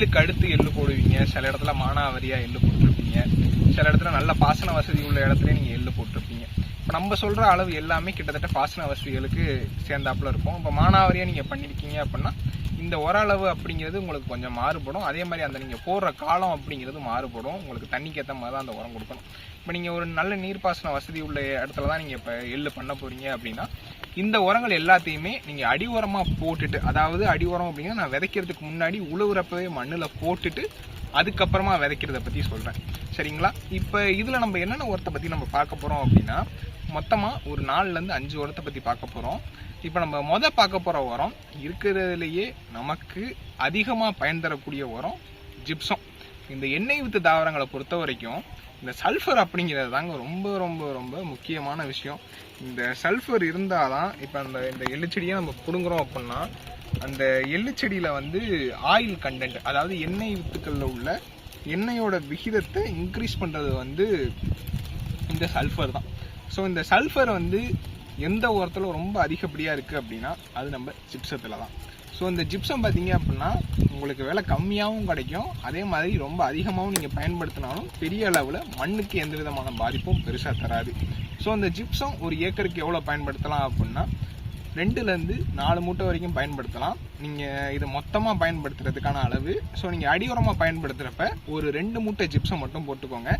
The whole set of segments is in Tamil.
எள்ளுக்கு அடுத்து எள்ளு போடுவீங்க. சில இடத்துல மானாவரியா எள்ளு போட்டிருப்பீங்க. சில இடத்துல நல்ல பாசன வசதி உள்ள இடத்துல நீங்க எள்ளு போட்டிருப்பீங்க. இப்போ நம்ம சொல்ற அளவு எல்லாமே கிட்டத்தட்ட பாசன வசதிகளுக்கு சேர்ந்தாப்புல இருக்கும். இப்போ மானாவரியா நீங்க பண்ணிருக்கீங்க அப்படின்னா இந்த உர அளவு அப்படிங்கிறது உங்களுக்கு கொஞ்சம் மாறுபடும். அதே மாதிரி அந்த நீங்க போடுற காலம் அப்படிங்கிறது மாறுபடும். உங்களுக்கு தண்ணிக்கு ஏற்ற மாதிரி தான் அந்த உரம் கொடுக்கணும். இப்போ நீங்க ஒரு நல்ல நீர்ப்பாசன வசதி உள்ள இடத்துல தான் நீங்க இப்போ எள்ளு பண்ண போறீங்க அப்படின்னா இந்த உரங்கள் எல்லாத்தையுமே நீங்கள் அடி உரமாக போட்டுட்டு அதாவது அடி உரம் அப்படின்னா நான் விதைக்கிறதுக்கு முன்னாடி உழுவுறப்பவே மண்ணில் போட்டுட்டு அதுக்கப்புறமா விதைக்கிறத பற்றி சொல்கிறேன் சரிங்களா? இப்போ இதில் நம்ம என்னென்ன உரத்தை பற்றி நம்ம பார்க்க போகிறோம் அப்படின்னா மொத்தமாக ஒரு நாலுலேருந்து அஞ்சு உரத்தை பற்றி பார்க்க போகிறோம் இப்போ நம்ம மொதல் பார்க்க போகிற உரம் இருக்கிறதுலையே நமக்கு அதிகமாக பயன் தரக்கூடிய உரம் ஜிப்சம். இந்த எண்ணெய் வித்து தாவரங்களை பொறுத்த வரைக்கும் இந்த சல்ஃபர் அப்படிங்கிறது தாங்க ரொம்ப ரொம்ப ரொம்ப முக்கியமான விஷயம். இந்த சல்ஃபர் இருந்தாதான் இப்போ அந்த இந்த எள்ளுச்செடியை நம்ம பிடுங்குறோம் அப்படின்னா அந்த எள்ளுச்செடியில் வந்து ஆயில் கண்டென்ட் அதாவது எண்ணெய் வித்துக்களில் உள்ள எண்ணெயோட விகிதத்தை இன்க்ரீஸ் பண்ணுறது வந்து இந்த சல்ஃபர் தான். ஸோ இந்த சல்ஃபர் வந்து எந்த உரத்தில் ரொம்ப அதிகப்படியாக இருக்குது அப்படின்னா அது நம்ம சிப்ஸத்தில் தான். ஸோ இந்த ஜிப்சம் பார்த்தீங்க அப்படின்னா உங்களுக்கு விலை கம்மியாகவும் கிடைக்கும். அதே மாதிரி ரொம்ப அதிகமாகவும் நீங்கள் பயன்படுத்தினாலும் பெரிய அளவில் மண்ணுக்கு எந்த விதமான பாதிப்பும் பெருசாக தராது. ஸோ அந்த ஜிப்சம் ஒரு ஏக்கருக்கு எவ்வளோ பயன்படுத்தலாம் அப்படின்னா ரெண்டுலேருந்து நாலு மூட்டை வரைக்கும் பயன்படுத்தலாம். நீங்கள் இதை மொத்தமாக பயன்படுத்துறதுக்கான அளவு. ஸோ நீங்கள் அடி உரமாக பயன்படுத்துகிறப்ப ஒரு ரெண்டு மூட்டை ஜிப்ஸை மட்டும் போட்டுக்கோங்க.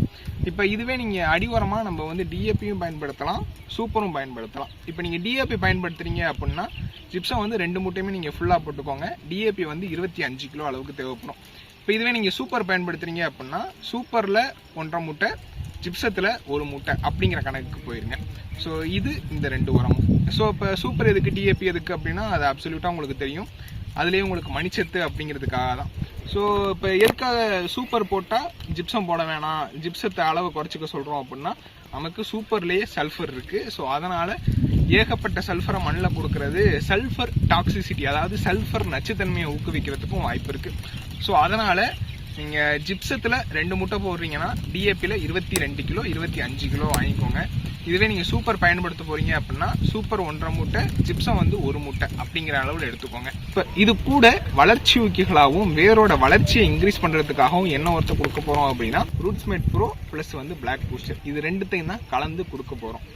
இப்போ இதுவே நீங்கள் அடி நம்ம வந்து டிஏபியும் பயன்படுத்தலாம் சூப்பரும் பயன்படுத்தலாம். இப்போ நீங்கள் டிஏபி பயன்படுத்துறீங்க அப்படின்னா ஜிப்ஸை வந்து ரெண்டு மூட்டையுமே நீங்கள் ஃபுல்லாக போட்டுக்கோங்க. டிஏபி வந்து இருபத்தி அஞ்சு கிலோ அளவுக்கு தேவைப்படும். இப்போ இதுவே நீங்கள் சூப்பர் பயன்படுத்துகிறீங்க அப்படின்னா சூப்பரில் ஒன்றரை மூட்டை ஜிப்சத்தில் ஒரு மூட்டை அப்படிங்கிற கணக்குக்கு போயிருங்க. ஸோ இது இந்த ரெண்டு உரமும். ஸோ இப்போ சூப்பர் எதுக்கு டிஏபி எதுக்கு அப்படின்னா அது அப்சல்யூட்டாக உங்களுக்கு தெரியும். அதுலேயே உங்களுக்கு மணிச்சத்து அப்படிங்கிறதுக்காக தான். ஸோ இப்போ எதுக்காக சூப்பர் போட்டால் ஜிப்சம் போட வேணாம்? ஜிப்சத்தை அளவை குறைச்சிக்க சொல்கிறோம் அப்படின்னா நமக்கு சூப்பர்லேயே சல்ஃபர் இருக்குது ஸோ அதனால் ஏகப்பட்ட சல்ஃபரை மண்ணில் கொடுக்கறது சல்ஃபர் டாக்ஸிசிட்டி அதாவது சல்ஃபர் நச்சுத்தன்மையை ஊக்குவிக்கிறதுக்கும் வாய்ப்பு இருக்குது ஸோ அதனால் நீங்கள் ஜிப்சத்தில் ரெண்டு முட்டை போடுறீங்கன்னா டிஏபியில் இருபத்தி ரெண்டு கிலோ இருபத்தி அஞ்சு கிலோ வாங்கிக்கோங்க. இதுவே நீங்கள் சூப்பர் பயன்படுத்த போகிறீங்க அப்படின்னா சூப்பர் ஒன்றரை மூட்டை ஜிப்சம் வந்து ஒரு மூட்டை அப்படிங்கிற அளவில் எடுத்துக்கோங்க. இப்போ இது கூட வளர்ச்சி ஊக்கிகளாகவும் வேரோட வளர்ச்சியை இன்க்ரீஸ் பண்ணுறதுக்காகவும் என்ன ஒருத்த கொடுக்க போகிறோம் அப்படின்னா ரூட்ஸ்மேட் ப்ரோ ப்ளஸ் வந்து பிளாக் பூஸ்டர் இது ரெண்டுத்தையும் தான் கலந்து கொடுக்க போகிறோம்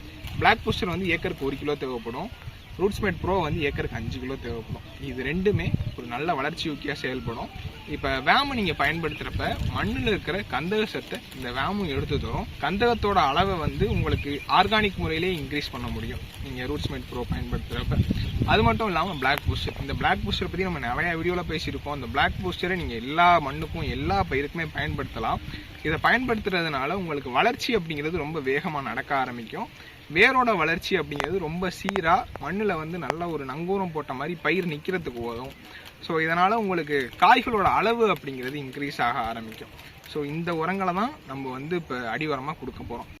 பிளாக் பூஸ்டர் வந்து ஏக்கருக்கு ஒரு கிலோ தேவைப்படும். ரூட்ஸ்மேட் ப்ரோ வந்து ஏக்கருக்கு அஞ்சு கிலோ தேவைப்படும். இது ரெண்டுமே ஒரு நல்ல வளர்ச்சி ஊக்கியாக செயல்படும். இப்போ வேமு நீங்கள் பயன்படுத்துகிறப்ப மண்ணில் இருக்கிற கந்தக சத்தை இந்த வேமும் எடுத்து தரும் கந்தகத்தோட அளவை வந்து உங்களுக்கு ஆர்கானிக் முறையிலே இன்க்ரீஸ் பண்ண முடியும். நீங்கள் ரூட்ஸ்மேட் ப்ரோ பயன்படுத்துகிறப்ப அது மட்டும் இல்லாமல் பிளாக் பூஸ்டர் இந்த பிளாக் பூஸ்டர் பற்றி நம்ம நிறையா வீடியோவில் பேசியிருக்கோம். அந்த பிளாக் பூஸ்டரை நீங்கள் எல்லா மண்ணுக்கும் எல்லா பயிருக்குமே பயன்படுத்தலாம். இதை பயன்படுத்துறதுனால உங்களுக்கு வளர்ச்சி அப்படிங்கிறது ரொம்ப வேகமாக நடக்க ஆரம்பிக்கும். வேரோட வளர்ச்சி அப்படிங்கிறது ரொம்ப சீராக மண்ணில் வந்து நல்ல ஒரு நங்கூரம் போட்ட மாதிரி பயிர் நிற்கிறதுக்கு உதவும் ஸோ இதனால் உங்களுக்கு காய்களோட அளவு அப்படிங்கிறது இன்க்ரீஸ் ஆக ஆரம்பிக்கும். ஸோ இந்த உரங்களை தான் நம்ம வந்து இப்போ அடி உரமாக கொடுக்க போகிறோம்